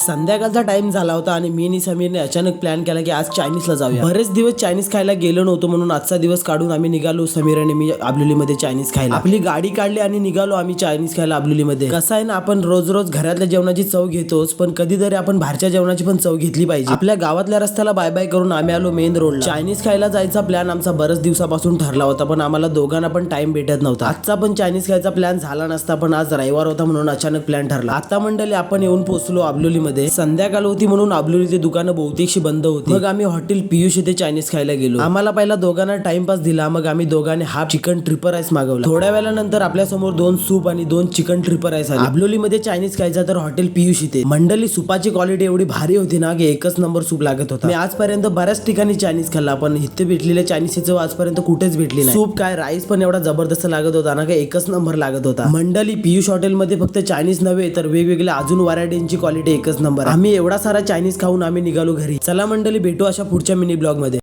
संध्याकाळचा टाइम झाला होता आणि मी आणि समीरने अचानक प्लॅन केला की आज चायनीजला जाऊया. बरेच दिवस चायनीज खायला गेलो नव्हतो म्हणून आजचा दिवस काढून आम्ही निघालो समीर आणि मी आबलोलीमध्ये चायनीज खायला. आपली गाडी काढली आणि निघालो आम्ही चायनीज खायला आबलुलीमध्ये कसं आहे ना आपण रोज रोज घरातल्या जेवणाची चव घेतोच पण कधीतरी आपण बाहेरच्या जेवणाची पण चव घेतली पाहिजे. आपल्या गावातल्या रस्त्याला बाय बाय करून आम्ही आलो मेन रोड चायनीज खायला जायचा प्लॅन आमचा बरेच दिवसापासून ठरला होता पण आम्हाला दोघांना पण टाइम भेटत नव्हता. आजचा पण चायनीज खायचा प्लॅन झाला नसता पण आज रविवार होता म्हणून अचानक प्लॅन ठरला. आता मंडळी आपण येऊन पोहोचलो आबलोलीमध्ये संध्याकाळ होती म्हणून आबलोलीची दुकानं बहुतेकशी बंद होती. मग आम्ही हॉटेल पियुष इथे चायनीज खायला गेलो. आम्हाला पहिला दोघांना टाइमपास दिला. मग आम्ही दोघांनी हाफ चिकन ट्रिपर राईस मागवला. थोड्या वेळानंतर आपल्यासमोर दोन सूप आणि दोन चिकन ट्रिपर राईस आले. आबलोलीमध्ये चायनीज खायचा तर हॉटेल पियुष इथे. मंडली सुपाची क्वालिटी एवढी भारी होती ना की एकच नंबर सूप लागत होता. मी आजपर्यंत बऱ्याच ठिकाणी चायनीज खाल्ला पण इथे भेटलेल्या चायनीजची चव आजपर्यंत कुठेच भेटली नाही. सूप काय राईस पण एवढा जबरदस्त लागत होता ना काही एकच नंबर लागत होता. मंडली पियुष हॉटेलमध्ये फक्त चायनीज नव्हे तर वेगवेगळ्या अजून व्हरायटींची क्वालिटी एकच नंबर आम्ही एवढा सारा चायनीज खाऊन आम्ही निघालो घरी. चला मंडळी भेटू अशा पुढच्या मिनी ब्लॉगमध्ये.